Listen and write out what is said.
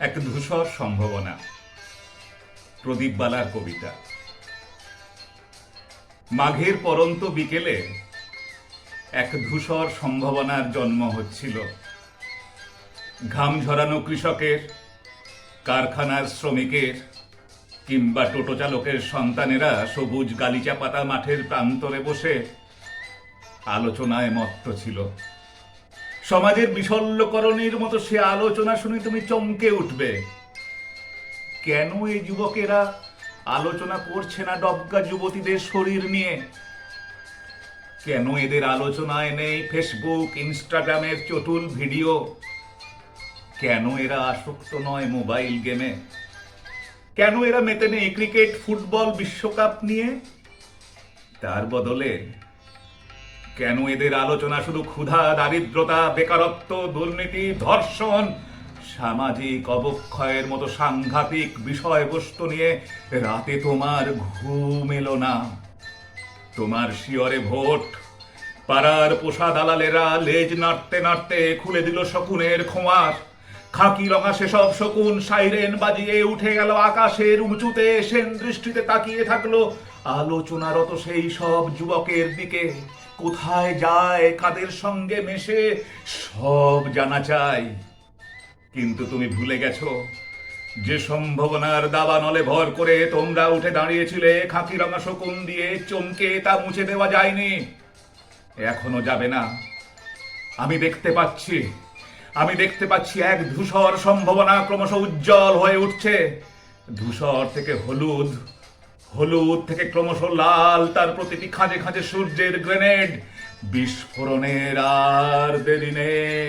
এক ধূসর সম্ভাবনা। প্রদীপ বালার কবিতা। মাঘের পরন্ত বিকেলে এক ধূসর সম্ভাবনার জন্ম হচ্ছিল। ঘাম ঝরানো কৃষকের, কারখানার শ্রমিকের কিংবা টোটো চালকের সন্তানেরা সবুজ গালিচা পাতা মাঠের প্রান্তরে বসে আলোচনায় মত্ত ছিল। সমাজের বিশল্যকরণের মতো সে আলোচনা শুনে তুমি চমকে উঠবে। কেন এই যুবকেরা আলোচনা করছে না ডবগা যুবতীদের শরীর নিয়ে? কেন এদের আলোচনায় নেই ফেসবুক ইনস্টাগ্রামের চটুল ভিডিও? কেন এরা আসক্ত নয় মোবাইল গেমে? কেন এরা মেতে নেই ক্রিকেট, ফুটবল, বিশ্বকাপ নিয়ে? তার বদলে কেন এদের আলোচনা শুধু ক্ষুধা, দারিদ্রতা, বেকারত্ব, দুর্নীতি, ধর্ষণ? সামাজিক অবক্ষয়ের মতো সাংঘাতিক বিষয়বস্তু নিয়ে রাতে তোমার ঘুম এলো না। তোমার শিয়রে ভোট। পাড়ার পোষা দালালেরা লেজ নাড়তে নাড়তে খুলে দিল শকুনের খোঁয়ার। খাকি রঙা সেসব শকুন সাইরেন বাজিয়ে উঠে গেল আকাশের উঁচুতে। সেন দৃষ্টিতে তাকিয়ে থাকল আলোচনারত সেই সব যুবকের দিকে। কোথায় যায় কাদের সঙ্গে মেশে, সব জানা চাই। কিন্তু তুমি ভুলে গেছো, যে সম্ভাবনার দাবানলে ভর করে তোমরা উঠে দাঁড়িয়েছিলে খাকি রঙা শকুন দিয়ে, চমকে তা মুছে দেওয়া যায়নি। এখনও যাবে না। আমি দেখতে পাচ্ছি আমি দেখতে পাচ্ছি এক ধূসর সম্ভাবনা ক্রমশ উজ্জ্বল হয়ে উঠছে। ধূসর থেকে হলুদ হলুদ থেকে ক্রমশ লাল, তার প্রতিটি খাঁজে খাঁজে সূর্যের গ্রেনেড। বিস্ফোরণের আর দেরি নেই।